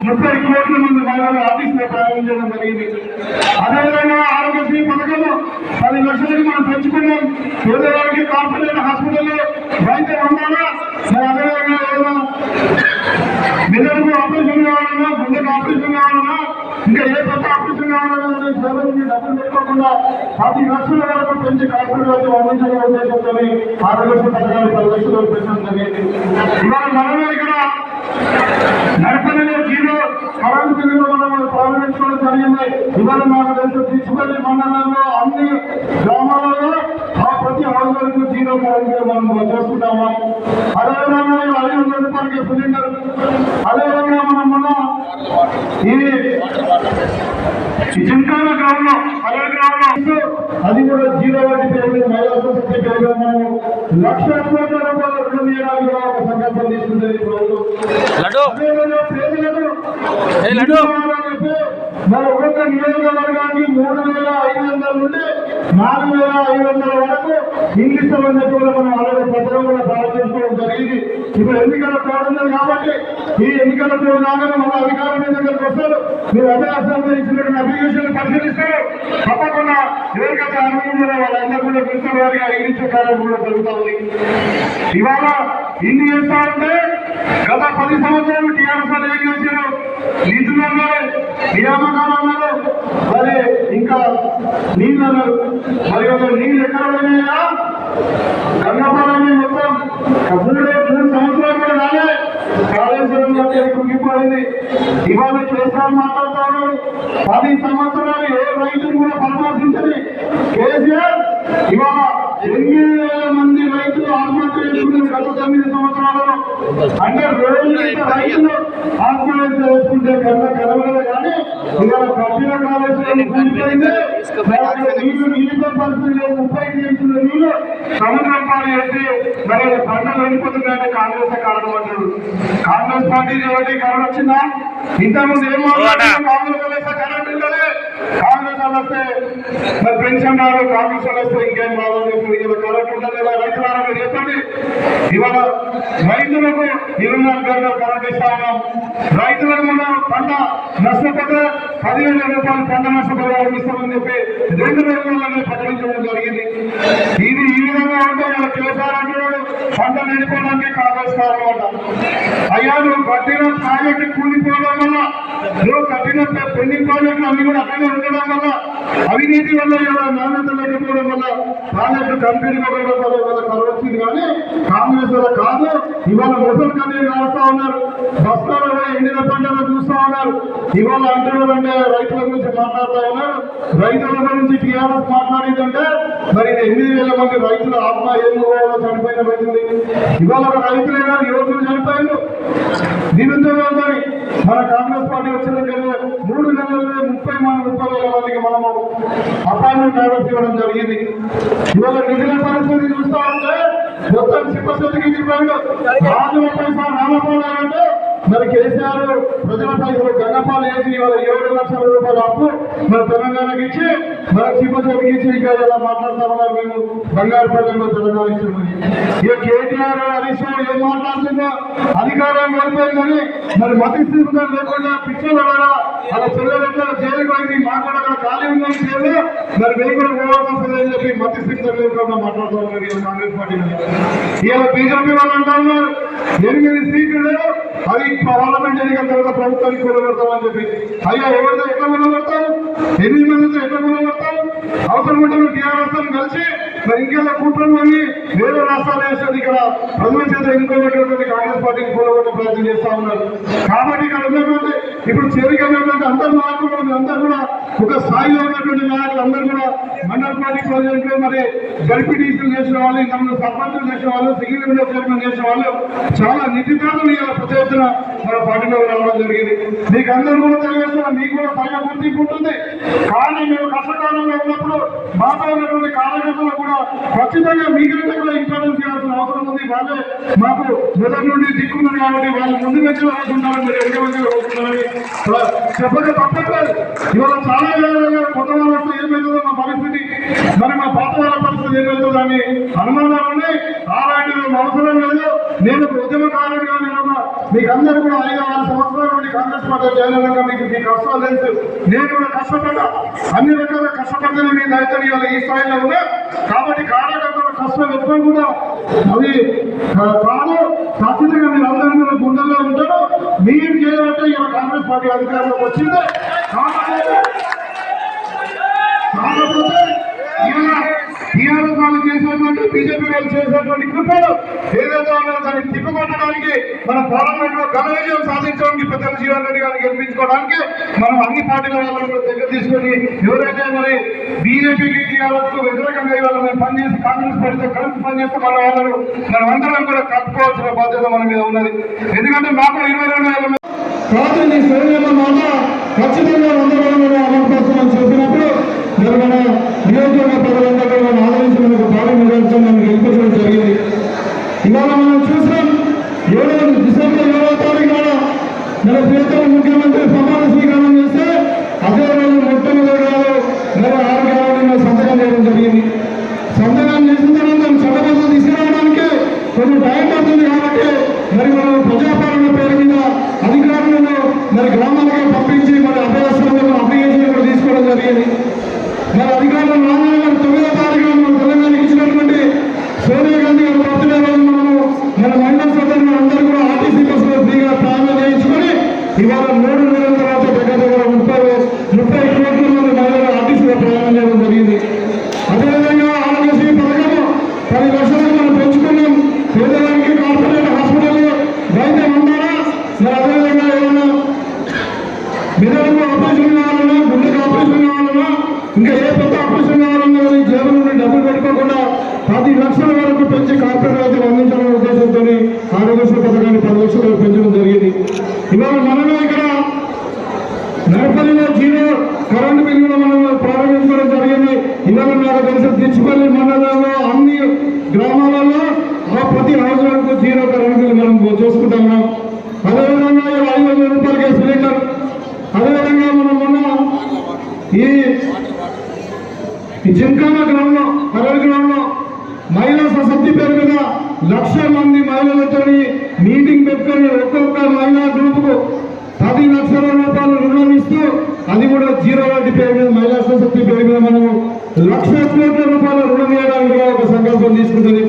ముప్పై కోట్ల మంది మహిళలు ఆఫీసులో ప్రారంభించడం జరిగింది. అదేవిధంగా ఆరోగ్యశ్రీ పథకంలో పది లక్షలకి మనం పెంచుకున్నాం పేదవారికి కార్పొరేట్ హాస్పిటల్లో వైద్యం ఉండాలా? మరి అదేవిధంగా ఏదైనా మెదడుకు ఆపరేషన్ కావాలన్నా గుండెకు ఆపరేషన్ కావాలన్నా ఇంకా ఏ పెద్ద ఆపరేషన్ కావాలన్నా అనే సేవలకి డబ్బులు పెట్టుకోకుండా పది లక్షల వరకు పెంచి కార్పొరేట్ వైద్యం అందించడం ఉద్దేశంతో ఆరోగ్యశ్రీ పథకాలు పది లక్షలు పెంచడం జరిగింది. ఇవాళ మనమే ఇక్కడ కరెంట్ బిల్లులు మనం ప్రారంభించుకోవడం జరిగింది. ఇవాళ నాకు తెలిసి తీసుకొని మండలంలో అన్ని గ్రామాలలో ఆ ప్రతి హౌస్లకు జీరో కరెంట్ మనం చేసుకుంటాము అదేవిధంగా ఈ ఐదు వందల రూపాయలకి సిలిండర్ అదేవిధంగా మనం మొన్న ఇది జింకాన గ్రామంలో అదే గ్రామంలో అది కూడా జీరో వడ్డీ పేరు మహిళా సొసైటీ పేరు మనం లక్ష కోట్ల రూపాయల రుణం ఇవ్వడానికి ఒక సంకల్పం తీసుకుంటుంది ప్రభుత్వం అదేవిధంగా పేదలకు ఏ మరి ఒక్కొక్క నియోజకవర్గానికి మూడు వేల ఐదు వందల నుండి నాలుగు వేల ఐదు వందల వరకు ఇంగ్లీష్ సంబంధించి కూడా మనం ఆల్రెడీ పత్రం కూడా తయారు చేసుకోవడం జరిగింది ఇప్పుడు ఎన్నికల కోరుతుంది కాబట్టి ఈ ఎన్నికల కోరు రాగానే మన అధికారుల మీ దగ్గరకు వస్తారు. మీరు అదే అసెంబ్లీ ఇచ్చినటువంటి అప్లికేషన్ పరిశీలిస్తారు. తప్పకుండా ఎవరికైతే అనుకుంటారో వాళ్ళందరూ కూడా పిలిచిన వారికి అడిగించే కార్యం కూడా జరుగుతుంది ఇవాళ ఇన్ని చేస్తా ఉంటే గత పది సంవత్సరాలు టీఆర్ఎస్ వాళ్ళు ఏం చేశారు? నిధులు అన్నారు నియామకాలు అన్నారు మరి ఇంకా నీళ్ళు అన్నారు మరి నీళ్ళు ఎక్కడ పోయినాయా గంగపాలని మొత్తం మూడు మూడు సంవత్సరాలు కూడా రాలే. కాళేశ్వరం కుంగిపోయింది. ఇవాళ కేసీఆర్ మాట్లాడుతా పది సంవత్సరాలు ఏ రైతులు కూడా పరామర్శించని కేసీఆర్ ఇవాళ ఎన్ని తొమ్మిది సంవత్సరాలలో అంటే రోజు రైతులు ఆత్మహత్య చేసుకుంటే కన్న కలవలేదు కానీ ఇవాళ కఠిన కూలిపోయింది దాంట్లో నీళ్ళు నీళ్ళ పరిస్థితి లేదు ముప్పై టీఎంసీల నీళ్ళు సముద్రం పాలు చేసి మరి పంటలు వెళ్ళిపోతున్నాయంటే కాంగ్రెస్ కారణం అంటారు కాంగ్రెస్ పార్టీ ఎవరికి కరెంట్ వచ్చిందా? ఇంతకుముందు ఏం మాట్లాడారు కాంగ్రెస్ వస్తే కరెంట్ ఉండదు కాంగ్రెస్ వాళ్ళు వస్తే మరి పెన్షన్ రాదు కాంగ్రెస్ వాళ్ళు వస్తే ఇంకేం ఇవాళ కరెంట్ చెప్పండి ఇవాళ రైతులకు ఇరవై నాలుగు గంటలు కరెంట్ ఇస్తా ఉన్నాం రైతులకు మన పంట నష్టపోతే పదివేల రూపాయలు పంట నష్టపరిహారం ఇస్తామని చెప్పి రెండు రోజుల్లోనే ప్రకటించడం జరిగింది. ఇది ఈ విధంగా ఉంటే వాళ్ళ కేసీఆర్ అంటున్నాడు పంట నిండిపోవడానికి కాంగ్రెస్ కారణం అంట అయ్యా నువ్వు ప్రాజెక్టు కూలిపోవడం వల్ల నువ్వు కట్టిన పెండింగ్ ప్రాజెక్టులు అన్ని కూడా అక్కడే ఉండడం వల్ల అవినీతి వల్ల నాణ్యత లేకపోవడం వల్ల ప్రాజెక్టు కంపెనీ వల్ల కలవచ్చింది కానీ కాంగ్రెస్ వల్ల కాదు ఇవాళ ముసలి కన్నీరు రాస్తా ఉన్నారు. బస్తాలో ఎండిన పంటలు చూస్తా ఉన్నారు. ఇవాళ అంటే రైతుల గురించి మాట్లాడుతా ఉన్నారు. రైతుల గురించి టీఆర్ఎస్ మాట్లాడిందంటే మరి ఎనిమిది వేల మంది రైతుల ఆత్మ ఏమో చనిపోయిన రైతులు. ఇవాళ ఒక రైతులే కాదు యువకులు చనిపోయారు నిరుద్యోగంతో మన కాంగ్రెస్ పార్టీ వచ్చిన మూడు నెలల్లో ముప్పై మంది ముప్పై వేల మందికి మనము అపాయింట్మెంట్ ఆర్డర్స్ ఇవ్వడం జరిగింది. ఇవాళ నిధుల పరిస్థితి చూస్తా ఉంటే మొత్తం సిబ్బసతికి చెప్పాడు రాజుల పైసా రామపోవాలంటే మరి కేసీఆర్ ప్రజల పైసలు గంగపాలు వేసి ఇవాళ ఏడు లక్షల రూపాయలు అప్పు మన తెలంగాణకి ఇచ్చి మన సిబ్బసతికి ఇచ్చి ఇంకా ఇలా మాట్లాడతామన్నారు మేము. బంగారు పల్లెల్లో తెలంగాణ ఇచ్చింది ఇక కేటీఆర్ హరీష్ ఏం మాట్లాడుతుందో అధికారం కోల్పోయిందని మరి మతిస్థితిగా లేకుండా పిచ్చలు కూడా అలా చెల్లెలంటే జైలుకి పోయింది మాకు కూడా అక్కడ ఖాళీ ఉందని చేయాలి మరి మేము కూడా పోవాల్సిందని చెప్పి మతిస్థితిగా లేకుండా మాట్లాడుతున్నాం కాంగ్రెస్ పార్టీ ఇలా బీజేపీ వాళ్ళు అంటున్నారు ఎనిమిది సీట్లు అది పార్లమెంట్ ఎన్నికల తర్వాత ప్రభుత్వానికి కూడబెడతామని చెప్పి. అయ్యా ఎవరితో ఎట్లా కూడబెడతాం ఎనిమిది మందితో ఎట్లా కూడబెడతాం అవసరం ఉంటే టీఆర్ఎస్ కలిసి మరి ఇంకెలా వేరే రాష్ట్రాలు వేసేది ఇక్కడ ప్రజల చేత ఎన్నుకోబెట్టినటువంటి కాంగ్రెస్ పార్టీని కూడగొట్టే ప్రయత్నం చేస్తా ఉన్నారు. కాబట్టి ఇక్కడ ఉన్నటువంటి ఇప్పుడు చేరిక ఉన్నటువంటి అందరు నాయకులు అందరూ కూడా ఒక స్థాయిలో ఉన్నటువంటి నాయకులు అందరూ కూడా మండల పార్టీ ప్రెసిడెంట్లు మరి గడిపిటీసీలు చేసిన వాళ్ళు ఇంకా సర్పంచులు చేసిన వాళ్ళు సింగిల్ విండో చైర్మన్ చేసిన వాళ్ళు చాలా నిధిదారులు ఇలా ప్రత్యేకన మన పార్టీలో రావడం జరిగింది. మీకు అందరూ కూడా తెలియజేస్తున్నా మీకు కూడా తగ్గ గుర్తింపు ఉంటుంది. కానీ మేము కష్టకాలంలో ఉన్నప్పుడు మాతో ఉన్నటువంటి కార్యకర్తలు కూడా ఖచ్చితంగా మీకంటే కూడా ఇంపార్టెన్స్ చేయాల్సిన అవసరం ఉంది. వాళ్ళే మాకు మొదటి నుండి దిక్కున్నారు కాబట్టి వాళ్ళు ముందు నుంచి రాసుకుంటారు మీరు వెనక నుంచి రాసుకుంటారని చెప్పక తప్పట్లేదు ఇవాళ చాలా వేల కొత్త వాళ్ళతో ఏం ఏమవుతుందో మా పరిస్థితి మరి మా పాత వాళ్ళ పరిస్థితి ఏం అని అనుమానాలు ఉన్నాయి. అలాంటిది అవసరం లేదు. నేను ఉద్యమకారుడిగా నేను మీకు అందరూ కూడా ఐదు ఆరు సంవత్సరాల నుండి కాంగ్రెస్ పార్టీ చేయాలనగా మీకు మీ కష్టాలు తెలుసు. నేను కూడా కష్టపడ్డా. అన్ని రకాల కష్టపడ్డలు మీ దళితులు ఇవాళ ఈ స్థాయిలో ఉన్నా. కాబట్టి కార్యకర్తల కష్టం ఎప్పుడు కూడా అది కాదు ఖచ్చితంగా మీరు అందరూ కూడా గుండెల్లో ఉంటారు. మీరు చేయాలంటే ఇవాళ కాంగ్రెస్ పార్టీ అధికారంలోకి వచ్చింది. కాకపోతే టీఆర్ఎస్ వాళ్ళు చేసినటువంటి బీజేపీ వాళ్ళు చేసినటువంటి కృపలు ఏదైతే ఉన్నారో దాన్ని తిప్పికొట్టడానికి మన పార్లమెంట్లో ఘన విజయం సాధించడానికి పెద్దల జీవన్ రెడ్డి గారిని గెలిపించుకోవడానికి మనం అన్ని పార్టీల వాళ్ళని కూడా దగ్గర తీసుకొని ఎవరైతే మరి బీజేపీకి టీఆర్ఎస్కు వ్యతిరేకంగా ఇవాళ మేము పనిచేసి కాంగ్రెస్ పార్టీతో కలిసి పనిచేస్తే మన వాళ్ళను మనమందరం కూడా కట్టుకోవాల్సిన బాధ్యత మన మీద ఉన్నది. ఎందుకంటే మాకు ఇరవై రెండు వేల కాదు ఖచ్చితంగా వంద రోజులు అమలు కోసం అని చెప్పినప్పుడు నిర్వహణ నియోజకవర్గ ప్రజలు ప్రభుత్వం మనం గెలుపుకోవడం జరిగింది. ఇవాళ మనం చూసాం ఏడో డిసెంబర్ ఏడవ తారీఖు నాడు మన ప్రియతమ ముఖ్యమంత్రి సమావేశం రూపాయలు పెంచడం జరిగింది. ఇవాళ మనమే ఇక్కడ నడపల్లిలో జీరో కరెంటు బిల్లు మనం ప్రారంభించడం జరిగింది. ఇవాళ నాకు తెలిసిన దిచ్చిపల్లి మండలంలో అన్ని గ్రామాలలో ఆ ప్రతి హౌజ్లకు జీరో కరెంటు బిల్లు మనం చూసుకుంటా ఉన్నాం అదేవిధంగా ఐదు వందల రూపాయలకే సిలిండర్. అదేవిధంగా మనం మొన్న ఈ జింకా లక్ష కోట్ల రూపాయల రుణం వేయడానికి ఒక సంకల్పం తీసుకుంటుంది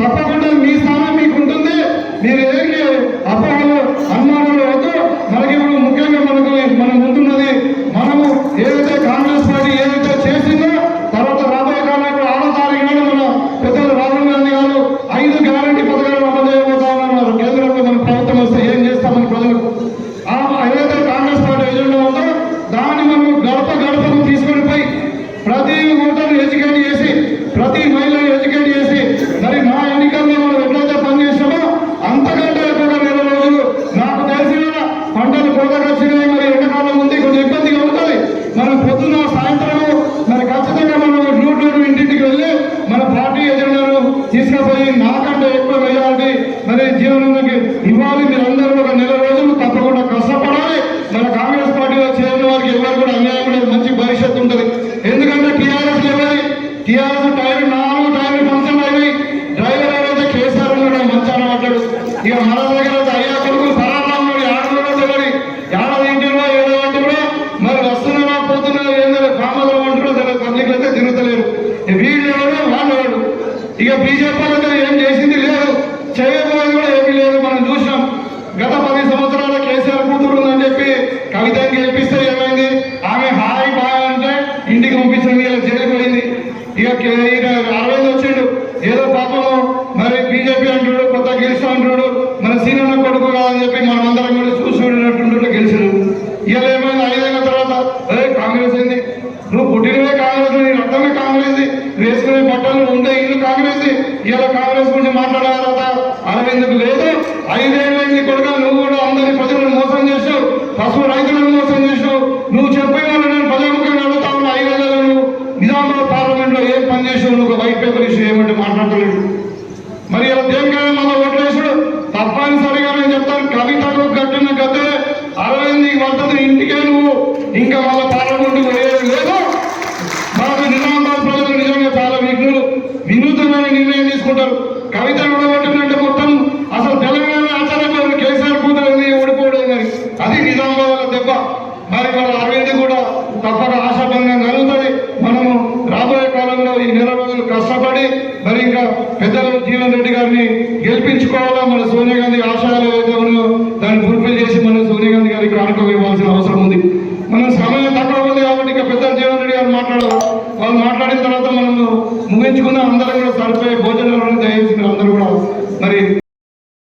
తప్పకుండా మీ స్థానం మీకు ఉంటుంది. మీరు ఏరికి అపోహలు అనుమానాలు వద్దు. మనకి ఇప్పుడు ముఖ్యంగా మనకు మనం ఉంటున్నది మనము ఏదైతే కాంగ్రెస్ పార్టీ ఏదైతే చేసిందో తర్వాత రాబోయే కాలంలో ఆరో తారీఖు మన పెద్దలు రాహుల్ గాంధీ గారు ఐదు గ్యారంటీ పథకాలు అమలు చేయబోతా ఉన్నారు. కేంద్రంలో మన ప్రభుత్వం వస్తే ఏం చేస్తామని ప్రజలకు ఏదైతే కాంగ్రెస్ పార్టీ ఎజెండా ఉందో దాన్ని మనం గడప గడపకు తీసుకొని పోయి ప్రతి ఓటర్ని ఎడ్యుకేట్ చేసి ప్రతి మహిళను ఎడ్యుకేట్ చేసి మరి మా ఎన్నికల్లో మనం ఎట్లయితే పనిచేసామో అంతకంటే కూడా నెల రోజులు నాకు తెలిసిన పంటలు కోతకొచ్చినాయి మరి ఎండాకాలం ఉంది కొంచెం ఇబ్బందిగా ఉంటుంది మనం పొద్దున సాయంత్రం మరి ఖచ్చితంగా మనం నూరు నూరు ఇంటింటికి వెళ్ళి మన పార్టీ ఎజెండాను తీసుకుపోయి నాకంటే ఎక్కువ మెజారిటీ తెలంగాణకి ఇవ్వాలి. మీరందరూ ఒక నెల రోజులు తప్పకుండా కష్టపడాలి. మన కాంగ్రెస్ పార్టీలో చేరిన వారికి ఎవరు కూడా అన్యాయం లేదు మంచి భవిష్యత్తు ఉంటుంది. ఎందుకంటే టీఆర్ఎస్ ఎవరి టీఆర్ఎస్ టైర్ నాలుగు టైర్లు ఫంక్షన్ అయినాయి డ్రైవర్ ఎవరైతే కేసీఆర్ ఉన్నాడు మంచి అలవాటాడు ఇక మన దగ్గర అయ్యా కొడుకు సరాలా ఉన్నాడు. ఆడలో తెలియదు ఏడాది ఇంటిలో ఏదో అంటున్నా మరి వస్తున్నా పోతున్నా ఏంటంటే కామలో అంటున్నా తెలియదు. పబ్లిక్ అయితే తిరుగుతలేరు. వీళ్ళు ఎవరు వాళ్ళు ఇక బీజేపీ ఏం చేసింది లేదు చేయబోయేది కూడా ఏమీ లేదు మనం చూసినాం గత పది సంవత్సరాల కేసీఆర్ కూతురు ఉందని చెప్పి కవితని గెలిపిస్తే ఏమైంది ఆమె హాయ్ బాయ్ అంటే ఇంటికి పంపించింది ఇలా జైలుకి పోయింది ఇక కే- ఈయన అరవింద్ వచ్చిండు ఏదో పాపము మరి బీజేపీ అంటుడు కొత్త గెలుస్తా అంటుడు మన సీనియర్ కొడుకు కాదని చెప్పి మనం అందరం కూడా చూసుకున్నట్టు గెలిచాడు ఇలా ఏమైంది ఐదేళ్ళ తర్వాత ఏ కాంగ్రెస్ ఏంది నువ్వు పుట్టినవే కాంగ్రెస్ నీ రక్తమే కాంగ్రెస్ వేసుకునే బట్టలు ఉండే ఇల్లు కాంగ్రెస్ ఇలా కాంగ్రెస్ గురించి మాట్లాడే తర్వాత అరవింద్కు లేదు ఐదేళ్ళైంది కొడుక నువ్వు కూడా అందరి ప్రజలను మోసం చేసావు పశువు రైతులను మోసం చేసావు నువ్వు చెప్పే వాళ్ళు నేను ప్రజాముఖంగా అడుగుతా ఉన్నా ఐదేళ్ళలో నువ్వు నిజామాబాద్ పార్లమెంట్లో ఏం పని చేసావు నువ్వు ఒక వైట్ పేపర్ ఇష్యూ ఏమంటే మాట్లాడలేదు మరి ఇలా దేనికైనా మన ఓట్లేసుడు తప్పనిసరిగా నేను చెప్తాను కవితకు కట్టిన గతే అరవింద్ పడుతుంది ఇంటికే నువ్వు ఇంకా వాళ్ళ పాలకుంటూ పోయేది లేదు. మాకు నిజామాబాద్ ప్రజలు నిజంగా చాలా విఘ్నులు. వినూతనమైన నిర్ణయం తీసుకుంటారు. కవిత ఓడగొట్టినంటే మొత్తం అసలు తెలంగాణ ఆచారం కేసీఆర్ కూతురు ఓడిపోవడం కానీ అది నిజామాబాద్ వాళ్ళ దెబ్బ. మరి మన అరవింద్ కూడా తప్పక ఆశాభంగం కలుగుతుంది మనము రాబోయే కాలంలో ఈ నెల రోజులు కష్టపడి మరి ఇంకా పెద్దలు జీవన్ రెడ్డి గారిని గెలిపించుకోవాలా మన సోనియా గాంధీ ఆశయాలు ఏదైతే ఉన్నాయో దాన్ని ఫుల్ఫిల్ చేసి మనం సోనియా గాంధీ గారికి కానుక ఇవ్వాల్సిన